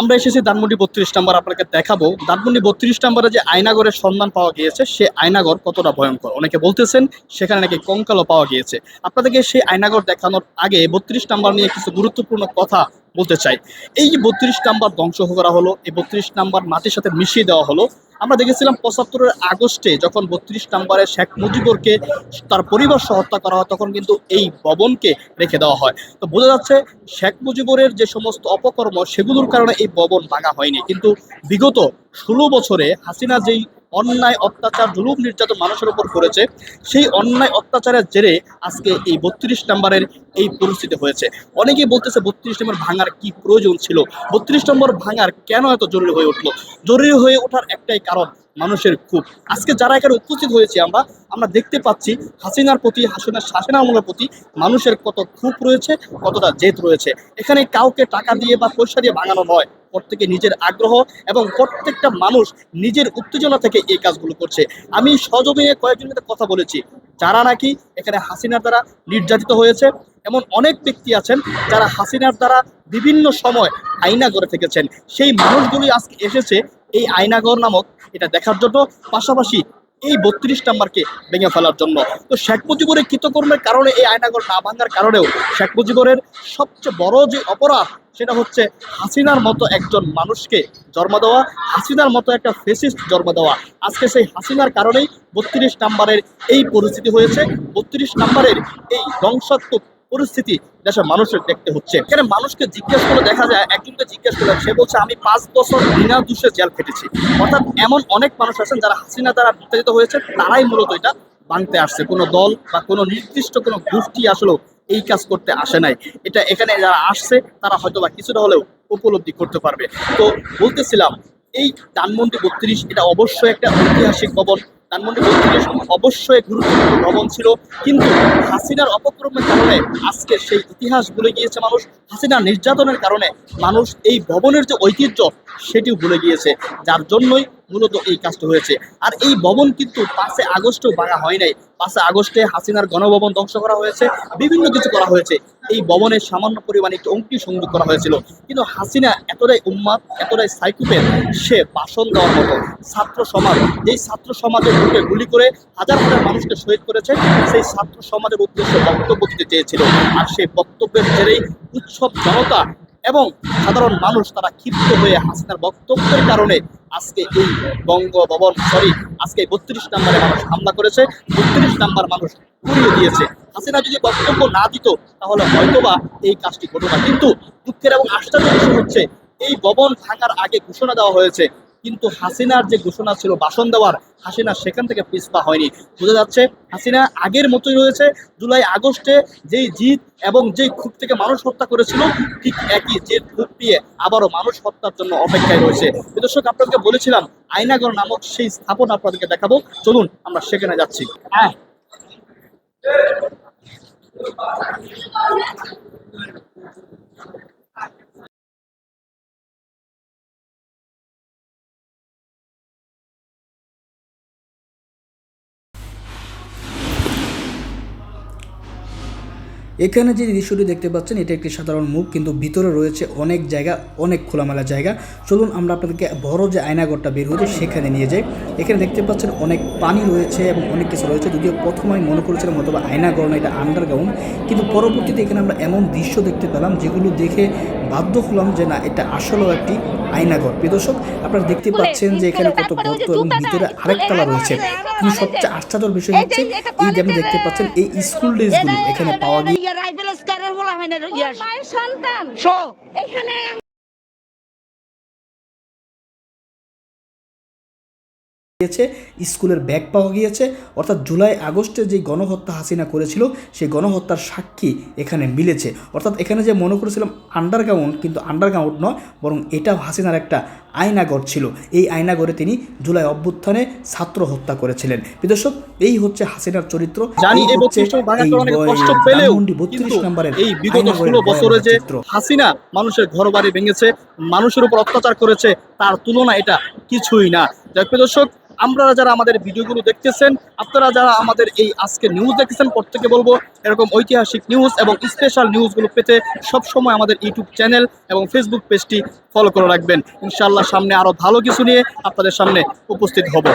আমরা এসেছি ধানমন্ডি বত্রিশ নাম্বার, আপনাকে দেখাবো। ধানমন্ডি বত্রিশ নাম্বারে যে আয়নাগরের সন্ধান পাওয়া গিয়েছে, সে আয়নাগর কতটা ভয়ঙ্কর? অনেকে বলতেছেন সেখানে নাকি কঙ্কালও পাওয়া গিয়েছে। আপনাদেরকে সেই আয়নাগর দেখানোর আগে বত্রিশ নাম্বার নিয়ে কিছু গুরুত্বপূর্ণ কথা বলতে চাই। এই যে বত্রিশ নাম্বার ধ্বংস করা হলো, এই বত্রিশ নাম্বার মাটির সাথে মিশিয়ে দেওয়া হলো, আমরা দেখেছিলাম পঁচাত্তরের আগস্টে যখন বত্রিশ নাম্বারে শেখ মুজিবুরকে তার পরিবার সহ হত্যা করা হয়, তখন কিন্তু এই ভবনকে রেখে দেওয়া হয়। তো বোঝা যাচ্ছে শেখ মুজিবুরের যে সমস্ত অপকর্ম, সেগুলোর কারণে এই ভবন ভাঙা হয়নি। কিন্তু বিগত ষোলো বছরে হাসিনা যেই অন্যায়, অত্যাচার, জুলুম নির্যাতন মানুষের উপর করেছে। সেই অন্যায়, অত্যাচারের জেরে আজকে এই বত্রিশ নাম্বারের এই পরিস্থিতি হয়েছে। অনেকেই বলতেছে বত্রিশ নম্বর ভাঙার কি প্রয়োজন ছিল? বত্রিশ নম্বর ভাঙার কেন এত জরুরি হয়ে উঠল? জরুরি হয়ে ওঠার একটাই কারণ মানুষের ক্ষোভ আজকে যারা এখানে উপস্থিত হয়েছে আমরা আমরা দেখতে পাচ্ছি হাসিনার প্রতি, হাসিনার শাসন আমলের প্রতি মানুষের কত ক্ষোভ রয়েছে, কতটা জেদ রয়েছে। এখানে কাউকে টাকা দিয়ে বা পয়সা দিয়ে ভাঙানো নয়। প্রত্যেকে নিজের আগ্রহ এবং প্রত্যেকটা মানুষ নিজের উত্তেজনা থেকে এই কাজগুলো করছে। আমি সজমিয়ে কয়েকজনের সাথে কথা বলেছি। যারা নাকি এখানে হাসিনার দ্বারা নির্যাতিত হয়েছে, এমন অনেক ব্যক্তি আছেন যারা হাসিনার দ্বারা বিভিন্ন সময় আইনা করে থেকেছেন। সেই মানুষগুলি আজকে এসেছে এই আইনাগর নামক এটা দেখার জন্য। পাশাপাশি এই বত্রিশ নাম্বারকে ভেঙে ফেলার জন্য? তো শেখ মুজিবুরের কৃতকর্মের কারণে, এই আয়নাগর না ভাঙার কারণেও শেখ মুজিবুরের সবচেয়ে বড় যে অপরাধ, সেটা হচ্ছে হাসিনার মতো একজন মানুষকে জন্ম দেওয়া, হাসিনার মতো একটা ফেসিস্ট জন্ম দেওয়া। আজকে সেই হাসিনার কারণেই বত্রিশ নাম্বারের এই পরিস্থিতি হয়েছে। বত্রিশ নাম্বারের এই ধ্বংসাত্মক পরিস্থিতি দেশের মানুষের দেখতে হচ্ছে। এখানে মানুষকে জিজ্ঞেস করে দেখা যায়, একজনকে জিজ্ঞেস করলে সে বলছে, আমি পাঁচ বছর বিনা দুষে জেল খেটেছি। অর্থাৎ এমন অনেক মানুষ আছেন যারা হাসিনা দ্বারা নির্যাতিত হয়েছে, তারাই মূলত এটা ভাঙতে আসছে। কোনো দল বা কোনো নির্দিষ্ট কোনো গোষ্ঠী আসলেও এই কাজ করতে আসে নাই। এটা এখানে যারা আসছে, তারা হয়তো বা কিছুটা হলেও উপলব্ধি করতে পারবে। তো বলতেছিলাম, এই ধানমন্ডি বত্রিশ, এটা অবশ্যই একটা ঐতিহাসিক ভবন ধানমন্ডি বত্রিশ অবশ্যই গুরুত্বপূর্ণ ভ্রমণ ছিল। কিন্তু হাসিনার অপক্রমের কারণে আজকে সেই ইতিহাস ভুলে গিয়েছে মানুষ। হাসিনা নির্যাতনের কারণে মানুষ এই ভবনের যে ঐতিহ্য, সেটিও ভুলে গিয়েছে। যার জন্যই মূলত এই কাজটা হয়েছে। আর এই ভবন কিন্তু পাঁচে আগস্টেও ভাঙা হয় নাই। পাঁচে আগস্টে হাসিনার গণভবন ধ্বংস করা হয়েছে, বিভিন্ন কিছু করা হয়েছে। এই ভবনের সামান্য পরিমাণে একটি অঙ্কি সংযোগ করা হয়েছিল। কিন্তু হাসিনা এতটাই উন্মাদ এতটাই সাইকোপের সে ভাষণ দেওয়ার মতো ছাত্র সমাজ, যেই ছাত্র সমাজের বুকে গুলি করে হাজার হাজার মানুষকে শহীদ করেছে, সেই ছাত্র সমাজের উদ্দেশ্যে বক্তব্য দিতে চেয়েছিল। আর সেই বক্তব্যের জেরেই উৎসব জনতা এবং সাধারণ মানুষ তারা ক্ষিপ্ত হয়ে হাসিনার বক্তব্যের কারণে আজকে এই বঙ্গভবন সরি আজকে বত্রিশ নাম্বারে মানুষ হামলা করেছে, বত্রিশ নাম্বার মানুষ পুড়িয়ে দিয়েছে। হাসিনা যদি বক্তব্য না দিত, তাহলে হয়তোবা এই কাজটি ঘটো না। কিন্তু দুঃখের এবং আশ্চর্য হচ্ছে, এই ভবন থাকার আগে ঘোষণা দেওয়া হয়েছে কিন্তু হাসিনার যে ঘোষণা ছিল, ভাষণ দেওয়ার, হাসিনা সেখান থেকে পিছপা হয়নি। বোঝা যাচ্ছে, হাসিনা আগের মতোই রয়েছে। জুলাই আগস্টে যেই জিত এবং যেই ক্ষোভ থেকে মানুষ হত্যা করেছিল, ঠিক একই যে ক্ষোভ নিয়ে আবারও মানুষ হত্যার জন্য অপেক্ষায় রয়েছে। দর্শক, আপনাদেরকে বলেছিলাম, আয়নাগর নামক সেই স্থাপনা আপনাদেরকে দেখাবো। চলুন, আমরা সেখানে যাচ্ছি। হ্যাঁ। এখানে যে দৃশ্যটি দেখতে পাচ্ছেন এটা একটি সাধারণ মুখ কিন্তু ভিতরে রয়েছে অনেক জায়গা অনেক খোলামেলা জায়গা। চলুন আমরা আপনাদেরকে বড় যে আয়নাঘরটা বের হয়েছে সেখানে নিয়ে যাই। এখানে দেখতে পাচ্ছেন অনেক পানি রয়েছে এবং অনেক কিছু রয়েছে যদিও প্রথমে আমি মনে করেছিলাম অথবা আয়নাঘর না এটা আন্ডারগ্রাউন্ড কিন্তু পরবর্তীতে এখানে আমরা এমন দৃশ্য দেখতে পেলাম যেগুলো দেখে বাধ্য হলাম যে না এটা আসলেও একটি আয়নাঘর। প্রিয় দর্শক আপনারা দেখতে পাচ্ছেন যে এখানে কত গর্ত এবং ভিতরে আরেকতলা রয়েছে। কিন্তু সবচেয়ে আশ্চর্যের বিষয় হচ্ছে এই যে আপনি দেখতে পাচ্ছেন এই স্কুল ড্রেসগুলো এখানে পাওয়া গিয়ে রাইফেল স্কারের বলা হয় না সন্তান। এখানে গিয়েছে স্কুলের ব্যাগ পাওয়া গিয়েছে। অর্থাৎ জুলাই আগস্টে যে গণহত্যা হাসিনা করেছিল সেই গণহত্যার সাক্ষী এখানে মিলেছে। অর্থাৎ এখানে যে মনে করেছিলাম আন্ডারগ্রাউন্ড কিন্তু আন্ডারগ্রাউন্ড নয় বরং এটাও হাসিনার একটা আয়নাগর ছিল। এই আয়নাগরে তিনি জুলাই অভ্যুত্থানে ছাত্র হত্যা করেছিলেন। বিদর্শক এই হচ্ছে হাসিনার চরিত্র। জানি এই কষ্ট পেলেও ধানমন্ডি 32 কিন্তু নম্বরের এই বিগত ষোলো বছরে যে হাসিনা মানুষের ঘর বাড়ি ভেঙেছে মানুষের উপর অত্যাচার করেছে তার তুলনা এটা কিছুই না। যাই দর্শক আমরা যারা আমাদের ভিডিওগুলো দেখতেছেন, আপনারা যারা আমাদের এই আজকে নিউজ দেখতেছেন, প্রত্যেকে বলব, এরকম ঐতিহাসিক নিউজ এবং স্পেশাল নিউজগুলো পেতে সবসময় আমাদের ইউটিউব চ্যানেল এবং ফেসবুক পেজটি ফলো করে রাখবেন। ইনশাল্লাহ সামনে আরও ভালো কিছু নিয়ে আপনাদের সামনে উপস্থিত হব।